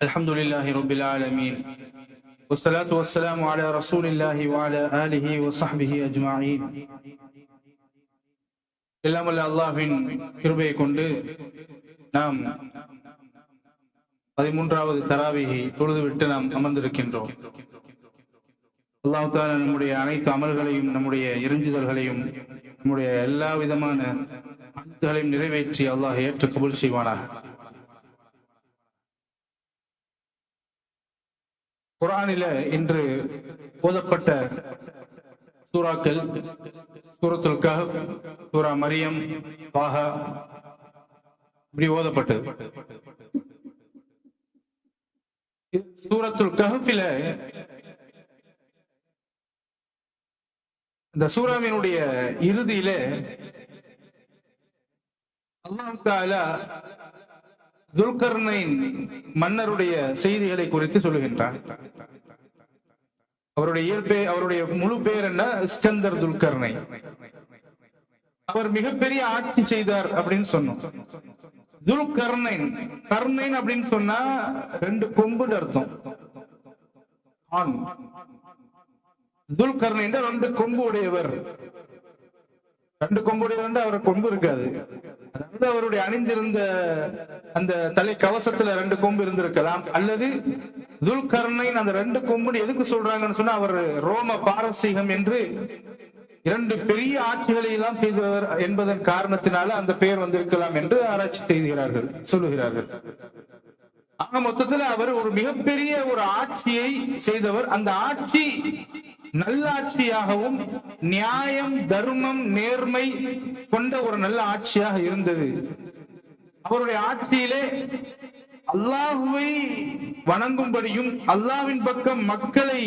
الحمد لله رب العالمين والصلاة والسلام على رسول الله وعلى آله وصحبه أجمعين எல்லாம் வல்ல அல்லாஹ்வின் கிருபையை கொண்டு நாம் பதிமூன்றாவது தராவிகை தொழுதுவிட்டு நாம் அமர்ந்திருக்கின்றோம் அல்லாஹ் தாலா நம்முடைய அனைத்து அமல்களையும் நம்முடைய இறைஞ்சுதல்களையும் நம்முடைய எல்லா விதமான அனைத்துகளையும் நிறைவேற்றி அல்லாஹ் ஏற்று கபூல் செய்வானாக குரானில இன்று ஓதப்பட்ட சூறாக்கள் சூரத்துல் கஹப் சூரா மரியம் பாஹா இப்படி ஓதப்பட்டது. சூரத்துல் கஹஃபில இந்த சூறாவினுடைய இறுதியில அல்லாஹ் துல்கர்னைன் மன்னருடைய செய்திகளை குறித்து சொல்லுகின்றார். அவருடைய இயற்பே அவருடைய முழு பேர் என்ன? ஸ்கந்தர் துல்கர்னை அவர் மிகப்பெரிய ஆட்சி செய்தார் அப்படின்னு சொன்னோம். துல்கர்னைன் கர்ணைன் அப்படின்னு சொன்னா ரெண்டு கொம்புன்னு அர்த்தம். ஆண். ரெண்டு கொம்பு உடையவர் ரெண்டு கொம்புடையவர் அவர் கொம்பு இருக்காது. அதாவது அவருடைய அணிந்திருந்த அந்த தலை கவசத்துல ரெண்டு கொம்பு இருந்திருக்கலாம். அல்லது துல்கர்னைன் அந்த ரெண்டு கொம்புன்னு எதுக்கு சொல்றாங்கன்னு சொன்னா அவர் ரோம பாரசீகம் என்று இரண்டு பெரிய ஆட்சிகளை எல்லாம் செய்தவர் என்பதன் காரணத்தினால அந்த பெயர் வந்திருக்கலாம் என்று ஆராய்ச்சி செய்கிறார்கள் சொல்லுகிறார்கள். ஆக மொத்தத்துல அவர் ஒரு மிகப்பெரிய ஒரு ஆட்சியை செய்தவர். அந்த ஆட்சி நல்லாட்சியாகவும் நியாயம் தர்மம் நேர்மை கொண்ட ஒரு நல்ல ஆட்சியாக இருந்தது. அவருடைய ஆட்சியிலே அல்லாஹுவை வணங்கும்படியும் அல்லாவின் பக்கம் மக்களை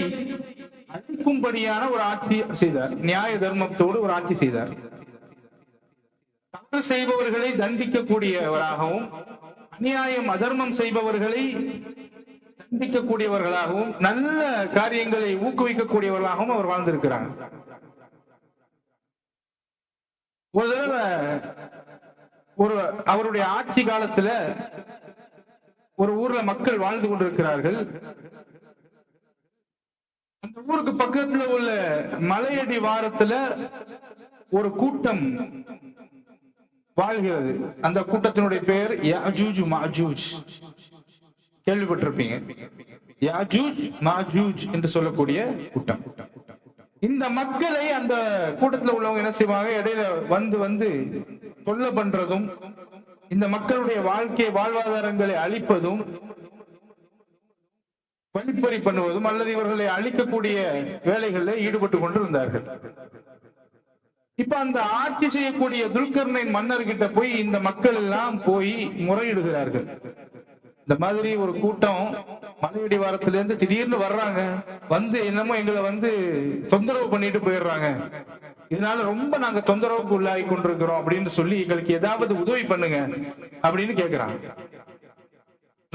அழைக்கும்படியான ஒரு ஆட்சி செய்தார். நியாய தர்மத்தோடு ஒரு ஆட்சி செய்தார். தவறு செய்பவர்களை தண்டிக்கக்கூடியவராகவும் அநியாயம் அதர்மம் செய்பவர்களை தண்டிக்கக்கூடியவர்களாகவும் நல்ல காரியங்களை ஊக்குவிக்கக்கூடியவர்களாகவும் அவர் வாழ்ந்திருக்கிறார். ஒரு தடவை ஒரு அவருடைய ஆட்சி காலத்துல ஒரு ஊர்ல மக்கள் வாழ்ந்து கொண்டிருக்கிறார்கள். அந்த ஊருக்கு பக்கத்துல உள்ள மலையடி வாரத்துல ஒரு கூட்டம் வாழ்கிறது. அந்த கூட்டத்தினுடைய பெயர் யாஜூஜ் மாஜூஜ் கேள்விப்பட்டிருப்பீங்க. யாஜூஜ் மாஜூஜ் என்று சொல்லக்கூடிய கூட்டம். இந்த மக்களை அந்த கூட்டத்துல உள்ளவங்க என்ன செய்வாங்க? இடையில வந்து வந்து தொல்லை பண்றதும் இந்த மக்களுடைய வாழ்க்கை வாழ்வாதாரங்களை அழிப்பதும் வழிப்பறி பண்ணுவதும் அல்லது இவர்களை அழிக்கக்கூடிய வேலைகளில் ஈடுபட்டு கொண்டிருந்தார்கள். இப்ப அந்த ஆட்சி செய்யக்கூடிய துல்கர்ணன் மன்னர் கிட்ட போய் இந்த மக்கள் எல்லாம் போய் முறையிடுகிறார்கள். இந்த மாதிரி ஒரு கூட்டம் மலையடி வாரத்துல இருந்து திடீர்னு வர்றாங்க. வந்து என்னமோ எங்களை வந்து தொந்தரவு பண்ணிட்டு போயிடுறாங்க. இதனால ரொம்ப நாங்க தொந்தரவுக்கு உள்ளாகி கொண்டிருக்கிறோம் அப்படின்னு சொல்லி எங்களுக்கு ஏதாவது உதவி பண்ணுங்க அப்படின்னு கேக்குறாங்க.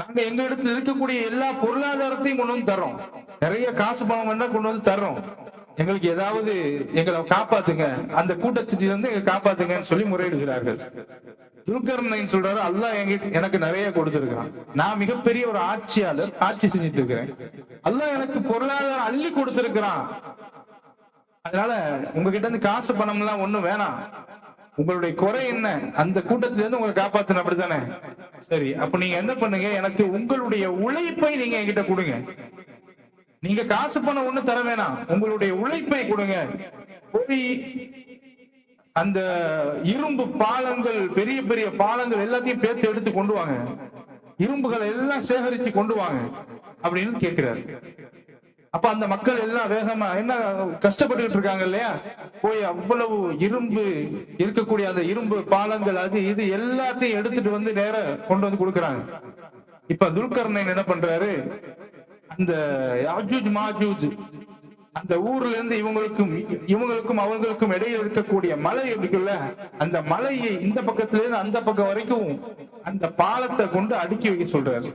நாங்க எங்க இடத்துல இருக்கக்கூடிய எல்லா பொருளாதாரத்தையும் கொண்டு வந்து தர்றோம். நிறைய காசு பணம் வேணா கொண்டு வந்து தர்றோம். எங்களுக்கு ஏதாவது எங்களை காப்பாத்துங்க. அந்த கூட்டத்திலிருந்து இருந்து எங்க காப்பாத்துங்கன்னு சொல்லி முறையிடுகிறார்கள். துல்கர்னைன் சொல்றாரு அல்லாஹ் எங்க எனக்கு நிறைய கொடுத்திருக்கிறான். நான் மிகப்பெரிய ஒரு ஆட்சியாளர் ஆட்சி செஞ்சுட்டு இருக்கிறேன். அல்லாஹ் எனக்கு பொருளாதாரம் அள்ளி கொடுத்திருக்கிறான். அதனால உங்ககிட்ட இருந்து காசு பணம் எல்லாம் ஒண்ணும் வேணாம். உங்களுடைய குறை என்ன? அந்த கூட்டத்தில இருந்து உங்களை காப்பாத்தணும் அப்படித்தானே? சரி அப்ப நீங்க என்ன பண்ணுங்க? எனக்கு உங்களுடைய உழைப்பை நீங்க என்கிட்ட கொடுங்க. நீங்க காசு பணம் ஒண்ணு தர வேணாம். உங்களுடைய உழைப்பை கொடுங்க. போய் அந்த இரும்பு பாலங்கள் பெரிய பெரிய பாலங்கள் எல்லாத்தையும் பேர்த்து எடுத்து கொண்டு வாங்க. இரும்புகளை எல்லாம் சேகரிச்சு கொண்டு வாங்க அப்படின்னு கேட்கிறாரு. அப்ப அந்த மக்கள் எல்லாம் வேகமா என்ன கஷ்டப்பட்டு இருக்காங்க இல்லையா? போய் அவ்வளவு இரும்பு இருக்கக்கூடிய அந்த இரும்பு பாலங்கள் அது இது எல்லாத்தையும் எடுத்துட்டு வந்து நேர கொண்டு வந்து கொடுக்கறாங்க. இப்ப துல்கர்ணன் என்ன பண்றாரு? அந்த யாஜூஜ் மாஜூஜ் அந்த ஊர்ல இருந்து இவங்களுக்கும் இவங்களுக்கும் அவங்களுக்கும் இடையில் இருக்கக்கூடிய மலை இருக்குல்ல அந்த மலையை இந்த பக்கத்துல இருந்து அந்த பக்கம் வரைக்கும் அந்த பாலத்தை கொண்டு அடுக்கி வைக்க சொல்றாரு.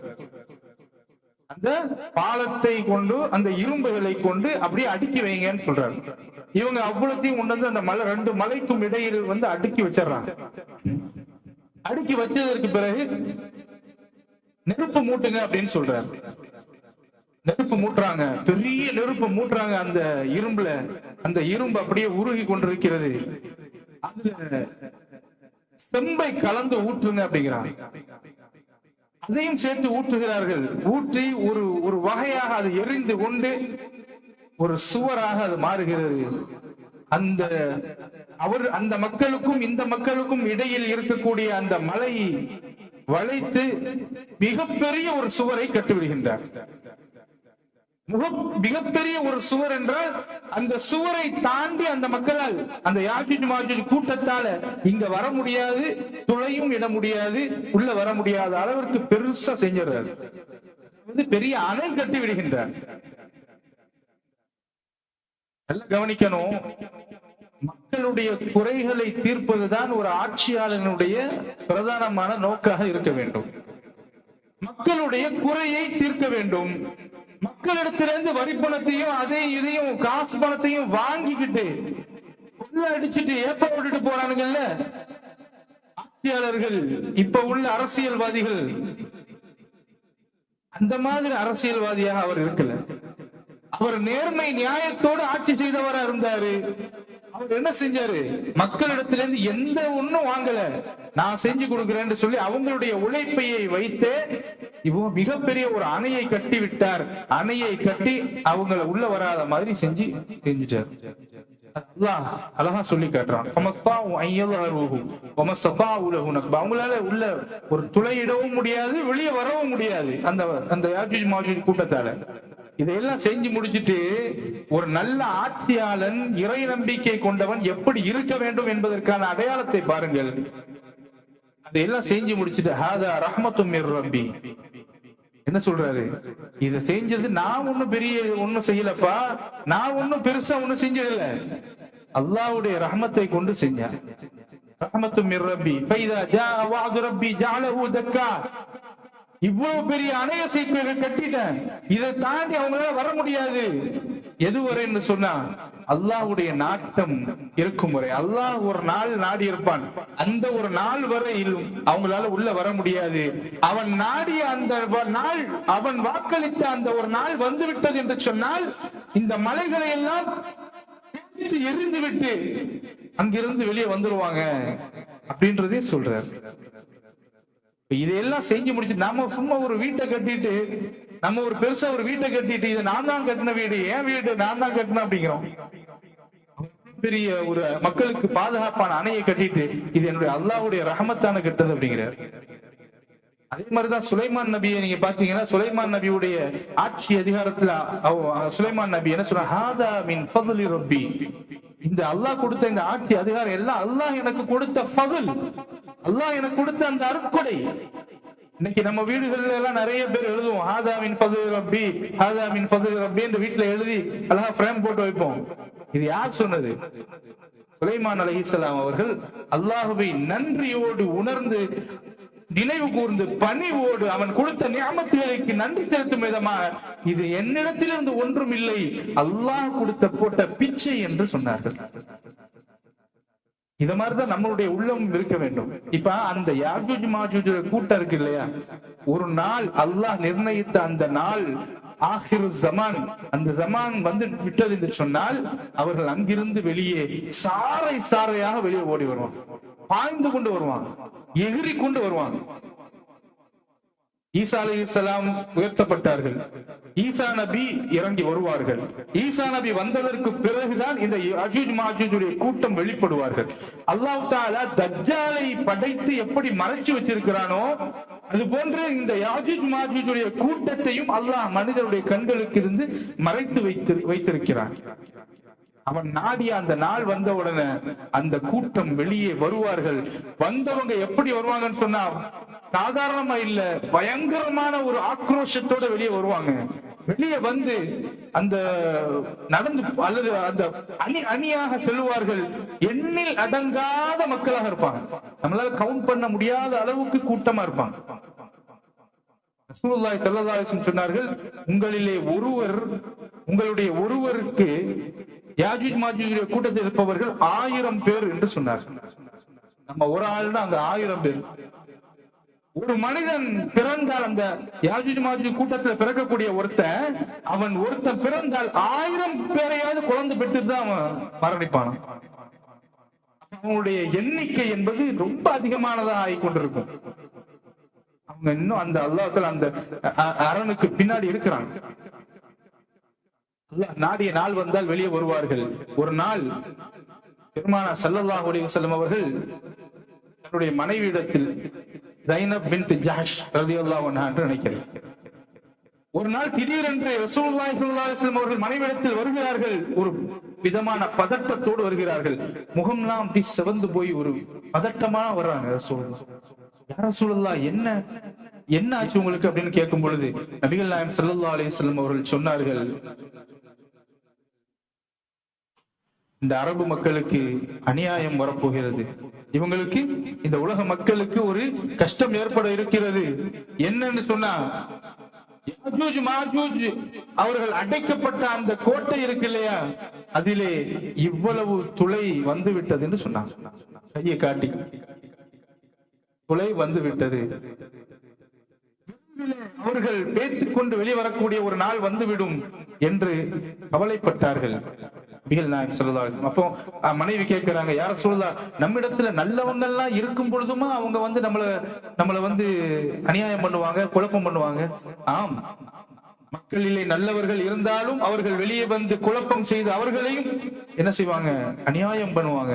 அந்த பாலத்தை கொண்டு அந்த இரும்புகளை கொண்டு அப்படியே அடுக்கி வைங்கன்னு சொல்றாரு. இவங்க அவ்வளவுத்தையும் கொண்டு வந்து அந்த மலை ரெண்டு மலைக்கும் இடையில் வந்து அடுக்கி வச்சிடறாங்க. அடுக்கி வச்சதற்கு பிறகு நெருப்பு மூட்டுங்க அப்படின்னு சொல்றாரு. நெருப்பு மூட்டுறாங்க. பெரிய நெருப்பு மூட்டுறாங்க அந்த இரும்புல. அந்த இரும்பு அப்படியே உருகி கொண்டிருக்கிறது. அதுல செம்பை கலந்து ஊற்றுங்க அப்படிங்கிறாங்க. அதையும் சேர்த்து ஊற்றுகிறார்கள். ஊற்றி ஒரு ஒரு வகையாக அது எரிந்து கொண்டு ஒரு சுவராக அது மாறுகிறது. அந்த அவர் அந்த மக்களுக்கும் இந்த மக்களுக்கும் இடையில் இருக்கக்கூடிய அந்த மலை வளைத்து மிகப்பெரிய ஒரு சுவரை கட்டிவிடுகின்றார். முக மிகப்பெரிய ஒரு சுவர் என்றால் அந்த சுவரை தாண்டி அந்த மக்களால் அந்த யாஜூஜ் மாஜூஜ் கூட்டத்தால இங்க வர முடியாது துளையும் இட முடியாது உள்ள வர முடியாத அளவிற்கு பெருசா செஞ்சிடுறாரு. வந்து பெரிய அணை கட்டி விடுகின்றார். நல்லா கவனிக்கணும். மக்களுடைய குறைகளை தீர்ப்பதுதான் ஒரு ஆட்சியாளனுடைய பிரதானமான நோக்காக இருக்க வேண்டும். மக்களுடைய குறையை தீர்க்க வேண்டும். மக்களிடத்திலிருந்து வரி பணத்தையும் அதையும் இதையும் காசு பணத்தையும் வாங்கிக்கிட்டு கொள்ள அடிச்சுட்டு ஏப்ப விட்டுட்டு போறானுங்கல்ல? ஆட்சியாளர்கள் இப்ப உள்ள அரசியல்வாதிகள். அந்த மாதிரி அரசியல்வாதியாக அவர் இருக்கல. அவர் நேர்மை நியாயத்தோடு ஆட்சி செய்தவரா இருந்தாரு. அவர் என்ன செஞ்சாரு? மக்களிடத்துல இருந்து எந்த ஒண்ணும் வாங்கல. நான் செஞ்சு கொடுக்கிறேன்னு சொல்லி அவங்களுடைய உழைப்பையை வைத்து இவங்க மிகப்பெரிய ஒரு அணையை கட்டி விட்டார். அணையை கட்டி அவங்கள உள்ள வராத மாதிரி செஞ்சு செஞ்சுட்டார். அழகா சொல்லி காட்டுறான். அவங்களால உள்ள ஒரு துளையிடவும் முடியாது வெளியே வரவும் முடியாது. அந்த அந்த கூட்டத்தால. இதையெல்லாம் செஞ்சு முடிச்சிட்டு ஒரு நல்ல ஆட்சியாளன் இறை நம்பிக்கை கொண்டவன் எப்படி இருக்க வேண்டும் என்பதற்கான அடையாளத்தை பாருங்கள். அதையெல்லாம் செஞ்சு முடிச்சிட்டு ஹாதா ரஹ்மத்தும் ரம்பி என்ன சொல்றாரு? இத செஞ்சது நான் ஒண்ணும் பெரிய ஒண்ணும் செய்யலப்பா. நான் ஒண்ணும் பெருசா ஒண்ணும் செஞ்சிடல அல்லாவுடைய ரஹமத்தை கொண்டு செஞ்சேன். ரஹமத்து மிர் ரப்பி. ஃபைதா ஜா வாது ரப்பி ஜாலஹு தக்கா. இவ்வளவு பெரிய அணைய சீக்கிர கட்டிட்டேன். இதை தாண்டி அவங்களால வர முடியாது. எது வரைன்னு சொன்னா அல்லாஹ்வுடைய நாட்டம் இருக்கும் வரை அல்லாஹ் ஒரு நாள் நாடி இருப்பான். அந்த ஒரு நாள் வரையில் அவங்களால உள்ள வர முடியாது. அவன் நாடிய அந்த நாள் அவன் வாக்களித்த அந்த ஒரு நாள் வந்து விட்டது என்று சொன்னால் இந்த மலைகளை எல்லாம் எரிந்து விட்டு அங்கிருந்து வெளியே வந்துருவாங்க. அப்படின்றதே சொல்றார். இதெல்லாம் செஞ்சு முடிச்சு நம்ம சும்மா ஒரு வீட்டை கட்டிட்டு நம்ம ஒரு பெருசா ஒரு வீட்டை கட்டிட்டு இது நான் தான் கட்டின வீடு ஏன் வீடு நான் தான் கட்டினேன் அப்படிங்கிறோம். பெரிய ஒரு மக்களுக்கு பாதுகாப்பான அணையை கட்டிட்டு இது என்னுடைய அல்லாவுடைய ரஹமத்தான கெட்டது அப்படிங்கிறார். அதே மாதிரிதான் சுலைமான் நபியை நீங்க பாத்தீங்கன்னா சுலைமான் நபியுடைய ஆட்சி அதிகாரத்துல சுலைமான் நபி என்ன சொல்ற ஹாதா மின் ரப்பி. இந்த அல்லாஹ் கொடுத்த இந்த ஆட்சி அதிகாரம் எல்லாம் அல்லாஹ் எனக்கு கொடுத்த ஃபதுல். அல்லாஹ் எனக்கு கொடுத்த அந்த அருட்கொடை. இன்னைக்கு நம்ம வீடுகள்ல எல்லாம் நிறைய பேர் எழுதுவோம். ஆதாமின் மின் ரப்பி ஆதாமின் மின் ரப்பி என்று வீட்டுல எழுதி அழகா ஃப்ரேம் போட்டு வைப்போம். இது யார் சொன்னது? சுலைமான் அலைஹிஸ்ஸலாம் அவர்கள் அல்லாஹுவை நன்றியோடு உணர்ந்து நினைவு கூர்ந்து பணிவோடு அவன் கொடுத்த நியாமத்துகளுக்கு நன்றி செலுத்தும் விதமாக இது என்னிடத்திலிருந்து ஒன்றும் இல்லை. அல்லாஹ் கொடுத்த போட்ட பிச்சை என்று சொன்னார்கள். இத மாதிரிதான் நம்மளுடைய உள்ளம் இருக்க வேண்டும். இப்ப அந்த யாஜூஜ் மாஜூஜ் கூட்டம் இருக்கு இல்லையா? ஒரு நாள் அல்லாஹ் நிர்ணயித்த அந்த நாள் ஆஹிரு ஜமான் அந்த ஜமான் வந்து விட்டது என்று சொன்னால் அவர்கள் அங்கிருந்து வெளியே சாறை சாறையாக வெளியே ஓடி வருவாங்க. பாய்ந்து கொண்டு வருவாங்க. எகிரி கொண்டு வருவாங்க. ஈசா அலைஹிஸ்ஸலாம் உயர்த்தப்பட்டார்கள். ஈசா நபி இறங்கி வருவார்கள். ஈசா நபி வந்ததற்கு பிறகுதான் இந்த அஜூஜ் மாஜூஜுடைய கூட்டம் வெளிப்படுவார்கள். அல்லாஹ் தாலா தஜ்ஜாலை படைத்து எப்படி மறைச்சு வச்சிருக்கிறானோ அது போன்று இந்த யாஜூஜ் மாஜூஜுடைய கூட்டத்தையும் அல்லாஹ் மனிதருடைய கண்களுக்கு இருந்து மறைத்து வைத்து வைத்திருக்கிறான். அவன் நாடிய அந்த நாள் வந்த உடனே அந்த கூட்டம் வெளியே வருவார்கள். வந்தவங்க எப்படி வருவாங்கன்னு சொன்னா சாதாரணமா இல்ல பயங்கரமான ஒரு ஆக்ரோஷத்தோட வெளியே வருவாங்க. வெளியே வந்து அந்த நடந்து அல்லது அந்த அணி அணியாக செல்வார்கள் எண்ணில் அடங்காத மக்களாக இருப்பாங்க. நம்மளால கவுண்ட் பண்ண முடியாத அளவுக்கு கூட்டமா இருப்பாங்க. ரசூலுல்லாஹி ஸல்லல்லாஹு சொன்னார்கள் உங்களிலே ஒருவர் உங்களுடைய ஒருவருக்கு யாஜூஜ் மாஜூஜுடைய கூட்டத்தில் இருப்பவர்கள் ஆயிரம் பேர் என்று சொன்னார் நம்ம ஒரு ஆள்னா அங்க ஆயிரம் பேர். ஒரு மனிதன் பிறந்தால் அந்த யாஜூஜ் மாஜூஜ் கூட்டத்துல பிறக்கக்கூடிய ஒருத்தன் அவன் ஒருத்தன் பிறந்தால் ஆயிரம் பேரையாவது குழந்தை பெற்றுட்டு தான் அவன் மரணிப்பானான். அவனுடைய எண்ணிக்கை என்பது ரொம்ப அதிகமானதா ஆகிக்கொண்டிருக்கும். அவங்க இன்னும் அந்த அல்லாஹத்துல அந்த அரணுக்கு பின்னாடி இருக்கிறாங்க. நாடிய நாள் வந்தால் வெளியே வருவார்கள். ஒரு நாள் பெருமானா சல்லல்லாஹ் அலைஹி வஸல்லம் அவர்கள் தன்னுடைய மனைவியிடத்தில் ஜைனப் என்று நினைக்கிறேன். ஒரு நாள் திடீரென்று ரசூலுல்லாஹி அவர்கள் மனைவிடத்தில் வருகிறார்கள். ஒரு விதமான பதட்டத்தோடு வருகிறார்கள். முகம்லாம் அப்படி சிவந்து போய் ஒரு பதட்டமா வர்றாங்க ரசூலுல்லாஹ். யார் என்ன என்ன ஆச்சு உங்களுக்கு அப்படின்னு கேட்கும் பொழுது நபிகள் நாயம் சல்லா அலிஸ்லம் அவர்கள் சொன்னார்கள் இந்த அரபு மக்களுக்கு அநியாயம் வரப்போகிறது. இவங்களுக்கு இந்த உலக மக்களுக்கு ஒரு கஷ்டம் ஏற்பட இருக்கிறது. என்னன்னு சொன்னா அவர்கள் அடைக்கப்பட்ட அந்த கோட்டை இருக்கு இல்லையா? அதிலே இவ்வளவு துளை வந்து விட்டது என்று சொன்னாங்க. கையை காட்டி. துளை வந்து விட்டது அவர்கள் பேத்துக்கொண்டு வெளிவரக்கூடிய ஒரு நாள் வந்துவிடும் என்று கவலைப்பட்டார்கள். நபிகள் நாயகம் ஸல்லல்லாஹு அப்போ மனைவி கேட்கிறாங்க யார சொல்லா நம்மிடத்துல நல்லவங்க எல்லாம் இருக்கும் பொழுதுமா அவங்க வந்து நம்மள நம்மள வந்து அநியாயம் பண்ணுவாங்க குழப்பம் பண்ணுவாங்க? ஆம். மக்களிலே நல்லவர்கள் இருந்தாலும் அவர்கள் வெளியே வந்து குழப்பம் செய்து அவர்களையும் என்ன செய்வாங்க? அநியாயம் பண்ணுவாங்க.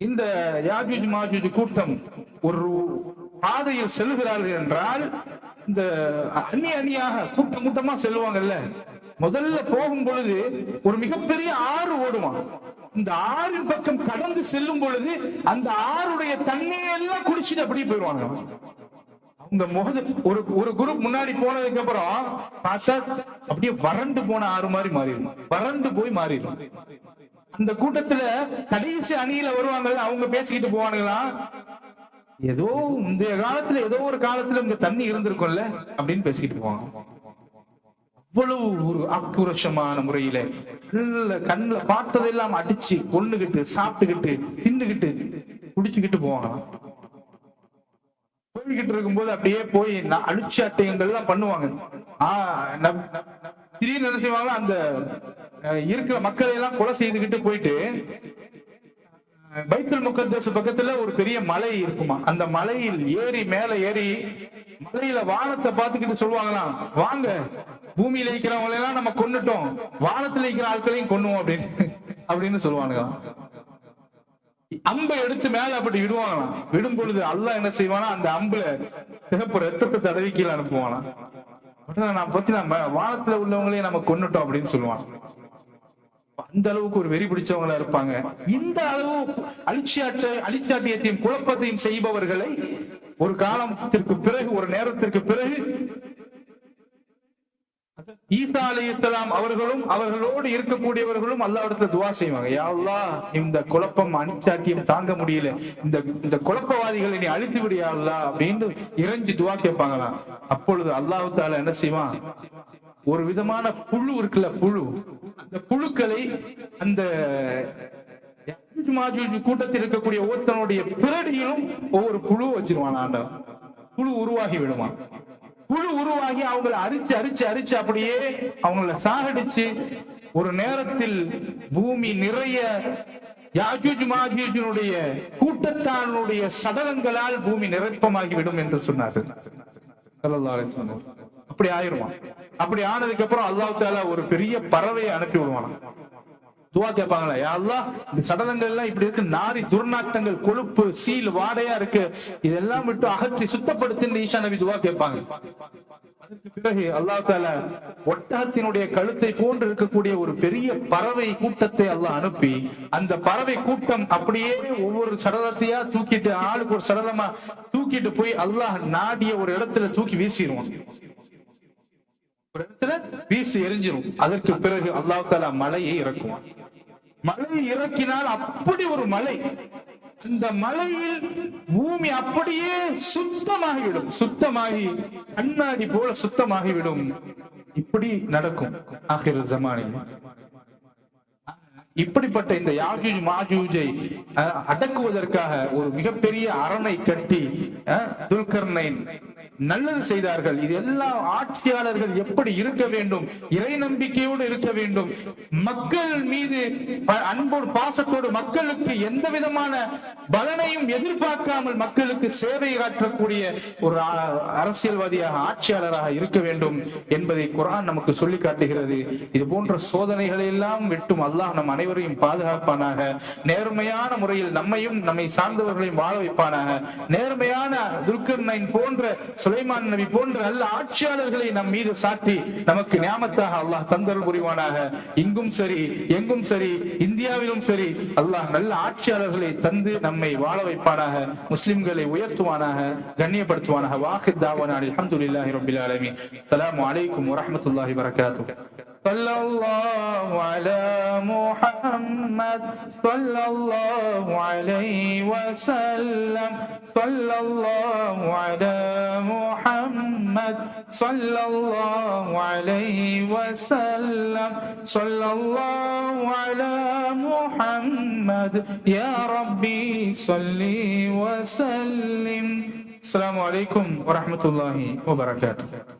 இந்த யாஜூஜ் மாஜூஜ் கூட்டம் ஒரு பாதையில் செல்கிறார்கள் என்றால் இந்த அந்நிய அணியாக கூட்டம் கூட்டமா செல்வாங்கல்ல முதல்ல போகும் பொழுது ஒரு மிகப்பெரிய ஆறு ஓடுவான். இந்த ஆறின் பக்கம் கடந்து செல்லும் பொழுது அந்த ஆறுடைய தண்ணியை எல்லாம் குடிச்சிட்டு அப்படியே போயிடுவாங்க. அவங்க முகது ஒரு ஒரு குரூப் முன்னாடி போனதுக்கு அப்புறம் பார்த்தா அப்படியே வறண்டு போன ஆறு மாதிரி மாறிடும். வறண்டு போய் மாறிடும். அந்த கூட்டத்துல கடைசி அணியில வருவாங்கல்ல அவங்க பேசிக்கிட்டு போவானுங்களா? ஏதோ முந்தைய காலத்துல ஏதோ ஒரு காலத்துல இங்க தண்ணி இருந்திருக்கும்ல அப்படின்னு பேசிக்கிட்டு போவாங்க. அவ்வளவு ஒரு ஆக்ரோஷமான முறையில கண்ணுல கண்ணுல பார்த்ததெல்லாம் அடிச்சு கொன்னுகிட்டு சாப்பிட்டுக்கிட்டு தின்னுகிட்டு குடிச்சுக்கிட்டு போவாங்க. போய்கிட்டு இருக்கும்போது அப்படியே போய் ந- அழிச்சு அட்டையங்கள் எல்லாம் பண்ணுவாங்க ஆஹ் திடீர்னு என்ன செய்வாங்க அந்த அஹ், இருக்கிற மக்களை எல்லாம் கொலை செய்துகிட்டு போயிட்டு பைத்தல் முக்கத்தேச பக்கத்துல ஒரு பெரிய மலை இருக்குமா அந்த மலையில் ஏறி மேல ஏறி மலையில வானத்தை பார்த்துக்கிட்டு சொல்லுவாங்களாம் வாங்க பூமியில இருக்கிறவங்களை எல்லாம் நம்ம கொன்னுட்டோம். வானத்துல இருக்கிற ஆட்களையும் கொன்னுவோம் அப்படின்னு. அப்படின்னு சொல்லுவானுங்க. அம்பை எடுத்து மேல அப்படி விடுவாங்களாம். விடும் பொழுது அல்ல என்ன செய்வானா அந்த அம்புல சிகப்பு ரத்தத்தை தடவி கீழே அனுப்புவானா நான் பத்தி நம்ம வானத்துல உள்ளவங்களையும் நம்ம கொன்னுட்டோம் அப்படின்னு சொல்லுவான். அந்த அளவுக்கு ஒரு வெறி பிடிச்சவங்களா இருப்பாங்க. இந்த அளவு அழிச்சாட்ட அழிச்சாட்டியத்தையும் குழப்பத்தையும் செய்பவர்களை ஒரு காலத்திற்கு பிறகு ஒரு நேரத்திற்கு பிறகு ஈசா அலி இஸ்லாம் அவர்களும் அவர்களோடு இருக்கக்கூடியவர்களும் அல்லாவிடத்துல துவா செய்வாங்க. யாவ்லா இந்த குழப்பம் அணிச்சாட்டியம் தாங்க முடியல. இந்த இந்த குழப்பவாதிகளை நீ அழித்து விடியா அப்படின்னு இறைஞ்சு துவா கேட்பாங்களாம் அப்பொழுது அல்லாஹ் என்ன செய்வான்? ஒரு விதமான புழு இருக்குல்ல புழு. அந்த புழுக்களை அந்த கூட்டத்தில் இருக்கக்கூடிய ஒருத்தனுடைய பிறடியிலும் ஒவ்வொரு புழு வச்சிருவான் ஆண்டா புழு உருவாகி விடுவான் குழு உருவாகி அவங்களை அரிச்சு அரிச்சு அரிச்சு அப்படியே அவங்கள சாகடிச்சு ஒரு நேரத்தில் பூமி நிறைய யாஜூஜ் மாஜூஜினுடைய கூட்டத்தானுடைய சடலங்களால் பூமி நிரப்பமாகிவிடும் என்று சொன்னார்கள். அப்படி ஆயிருமா? அப்படி ஆனதுக்கு அப்புறம் அல்லாஹ் தாலா ஒரு பெரிய பறவையை அனுப்பி விடுவானா துவா கேட்பாங்களா? யா இந்த சடலங்கள் எல்லாம் இப்படி இருக்கு. நாரி துர்நாற்றங்கள் கொழுப்பு சீல் வாடையா இருக்கு. இதெல்லாம் விட்டு அகற்றி சுத்தப்படுத்தி ஈஷா நபி துவா கேட்பாங்க. அதற்கு பிறகு அல்லா தால ஒட்டகத்தினுடைய கழுத்தை போன்று இருக்கக்கூடிய ஒரு பெரிய பறவை கூட்டத்தை அல்லாஹ் அனுப்பி அந்த பறவை கூட்டம் அப்படியே ஒவ்வொரு சடலத்தையா தூக்கிட்டு ஆளுக்கு ஒரு சடலமா தூக்கிட்டு போய் அல்லாஹ் நாடிய ஒரு இடத்துல தூக்கி வீசிடுவான். ஒரு இடத்துல வீசி எரிஞ்சிடும் அதற்கு பிறகு அல்லாஹ் தாலா மலையை இறக்குவான். மலையை இறக்கினால் அப்படி ஒரு மலை. இந்த மலையில் பூமி அப்படியே சுத்தமாகிவிடும். சுத்தமாகி கண்ணாடி போல சுத்தமாகிவிடும். இப்படி நடக்கும். ஆகிற ஜமானில். இப்படிப்பட்ட இந்த யாஜூஜ் மாஜூஜை அடக்குவதற்காக ஒரு மிகப்பெரிய அரணை கட்டி அஹ், துல்கர்னைன் நல்லது செய்தார்கள். இது எல்லா ஆட்சியாளர்கள் எப்படி இருக்க வேண்டும்? இறை நம்பிக்கையோடு இருக்க வேண்டும். மக்கள் மீது அன்போடு பாசத்தோடு மக்களுக்கு எந்த விதமான பலனையும் எதிர்பார்க்காமல் மக்களுக்கு சேவை ஆற்றக்கூடிய ஒரு அரசியல்வாதியாக ஆட்சியாளராக இருக்க வேண்டும் என்பதை குரான் நமக்கு சொல்லி காட்டுகிறது. இது போன்ற சோதனைகளை எல்லாம் வெட்டும் அல்லாஹ் நம் அனை அனைவரையும் பாதுகாப்பானாக. நேர்மையான முறையில் நம்மையும் நம்மை சார்ந்தவர்களையும் வாழ வைப்பானாக. நேர்மையான துல்கர் நைன் போன்ற சுலைமான் நபி போன்ற நல்ல ஆட்சியாளர்களை நம் மீது சாட்டி நமக்கு ஞாபகத்தாக அல்லாஹ் தந்தல் புரிவானாக. இங்கும் சரி எங்கும் சரி இந்தியாவிலும் சரி அல்லாஹ் நல்ல ஆட்சியாளர்களை தந்து நம்மை வாழ வைப்பானாக. முஸ்லிம்களை உயர்த்துவானாக கண்ணியப்படுத்துவானாக. வாக்கு தாவானாடி அல்ஹம்துலில்லாஹி ரப்பில் ஆலமீன். அஸ்ஸலாமு அலைக்கும் வரஹ்மத்துல்லாஹி வரகாத்துஹு صلى الله على محمد صلى الله عليه وسلم. صلى الله على محمد صلى الله عليه وسلم. صلى الله على محمد. يا ربي صل وسلم. السلام عليكم ورحمة الله وبركاته.